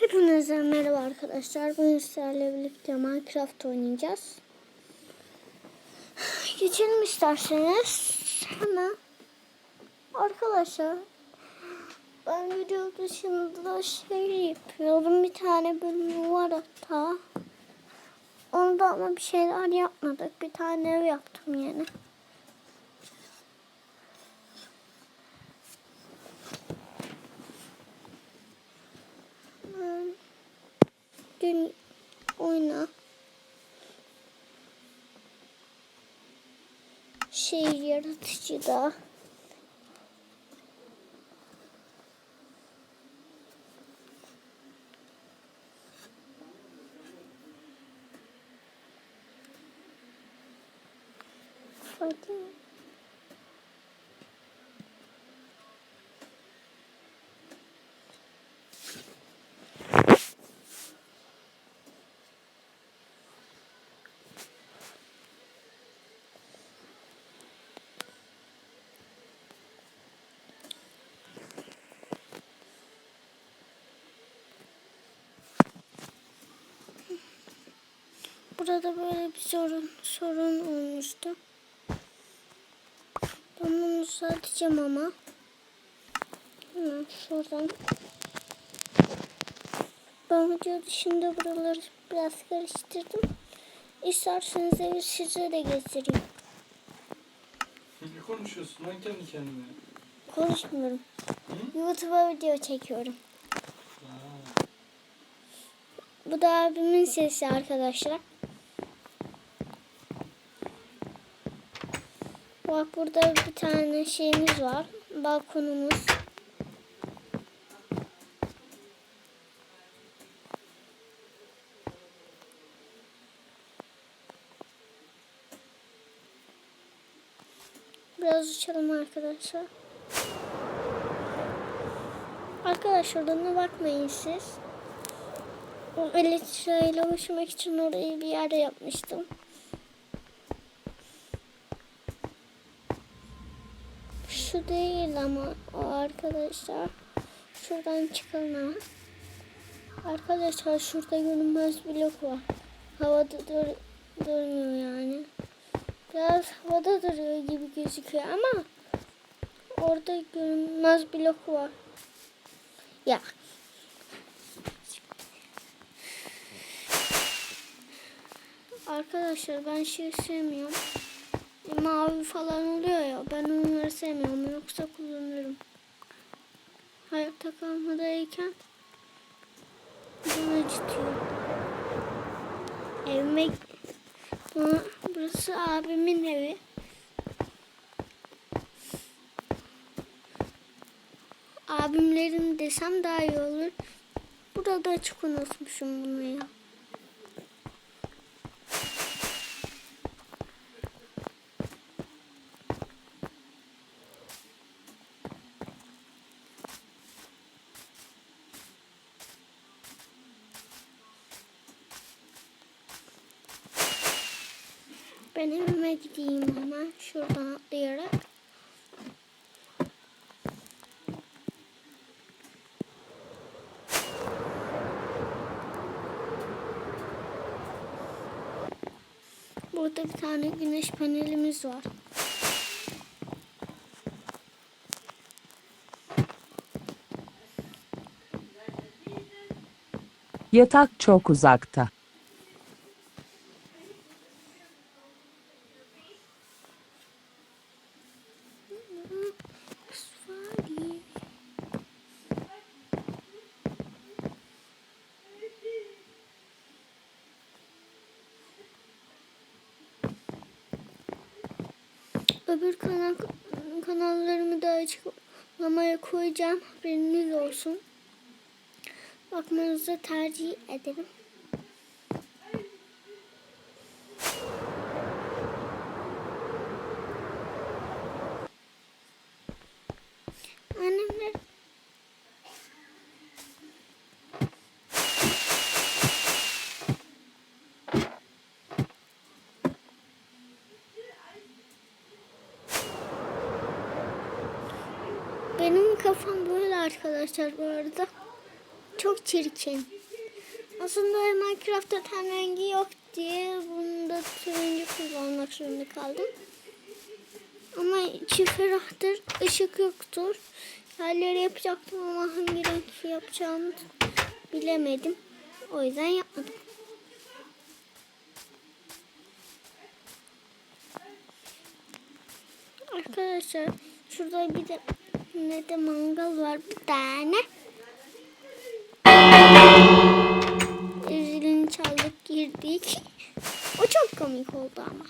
Hepinize merhaba arkadaşlar. Bugün sizlerle birlikte Minecraft oynayacağız. Geçelim isterseniz. Hemen. Arkadaşlar. Ben video dışında şey yapıyorum. Bir tane bölüm var hatta. Onda ama bir şeyler yapmadık. Bir tane ev yaptım yine. Dün oyna. Şey yaratıcı da. Hadi. Burada böyle bir sorun sorun olmuştu. Ben bunu düzelteceğim ama. Hemen şuradan. Ben video dışında buraları biraz karıştırdım. İsterseniz evi size de getireyim. Ne konuşuyorsun lan kendi kendine? Konuşmuyorum. YouTube'a video çekiyorum. Aa, Bu da abimin sesi arkadaşlar. Bak burada bir tane şeyimiz var. Balkonumuz. Biraz uçalım arkadaşlar. Arkadaşlar ona bakmayın siz. O elektriğiyle uçmak için orayı bir yerde yapmıştım. Şu değil ama o arkadaşlar. Şuradan çıkalım. Arkadaşlar şurada görünmez blok var. Havada dur durmuyor yani. Biraz havada duruyor gibi gözüküyor ama orada görünmez blok var. Ya Arkadaşlar ben şey sevmiyorum. Mavi falan oluyor ya. Ben onları sevmiyorum. Yoksa kullanırım. Hayatta kalmadayken canı acıtıyor. Evime Buna- burası abimin evi. Abimlerin desem daha iyi olur. Burada açık unutmuşum bunu ya. Ben evime gideyim hemen şuradan atlayarak. Burada bir tane güneş panelimiz var. Yatak çok uzakta. Öbür kanal kanallarımı da açıklamaya koyacağım. Haberiniz olsun. Bakmanızı tercih ederim. Benim kafam böyle arkadaşlar bu arada. Çok çirkin. Aslında Minecraft'ta ten rengi yok diye bunu da turuncu kullanmak zorunda kaldım. Ama içi ferahtır, ışık yoktur. Yerleri yapacaktım ama hangi renk yapacağımı bilemedim. O yüzden yapmadım. Arkadaşlar şurada bir de ne de mangal var bir tane. Zilini çaldık girdik. O çok komik oldu ama.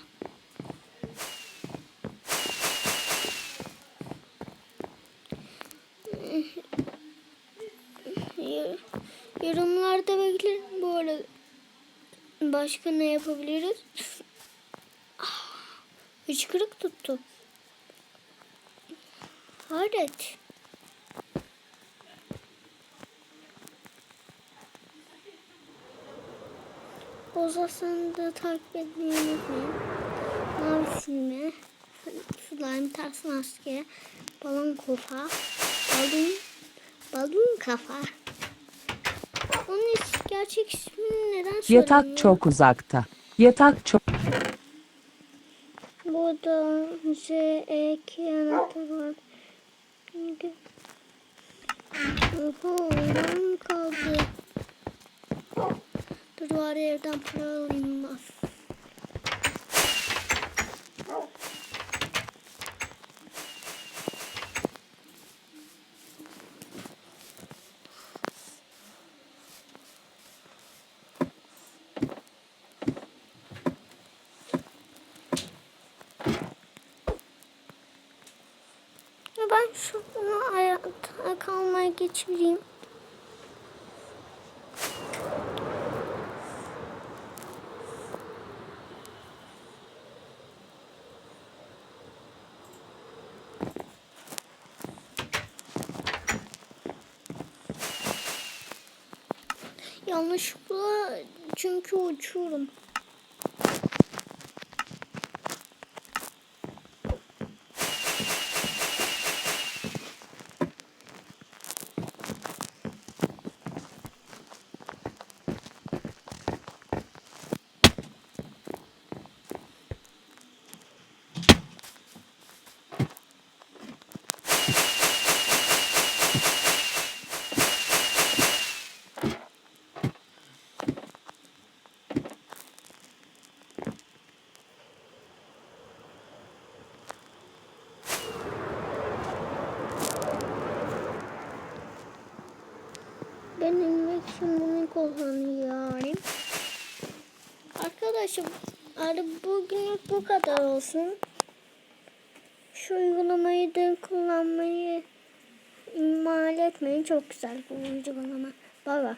Yor- Yorumlarda beklerim bu arada. Başka ne yapabiliriz? Ah, Hıçkırık tuttu. Hayret. Bozasını da takip etmeyi unutmayın. Mavi silme, slime ters maske, balon kafa, balon, balon kafa. Onun gerçek ismini neden söylemiyor? Yatak çok uzakta. Yatak çok Burada Z, E, K anahtarı var. Şimdi- Oho, oyunum kaldı. Dur bari evden para alayım ben. Ben şunu ayakta kalmaya geçireyim. Yanlışlıkla çünkü uçuyorum. Ben inmek için bunu kullanıyorum. Arkadaşım bugünlük bu kadar olsun. Şu uygulamayı da kullanmayı ihmal etmeyin. Çok güzel bu uygulama. Bay bay.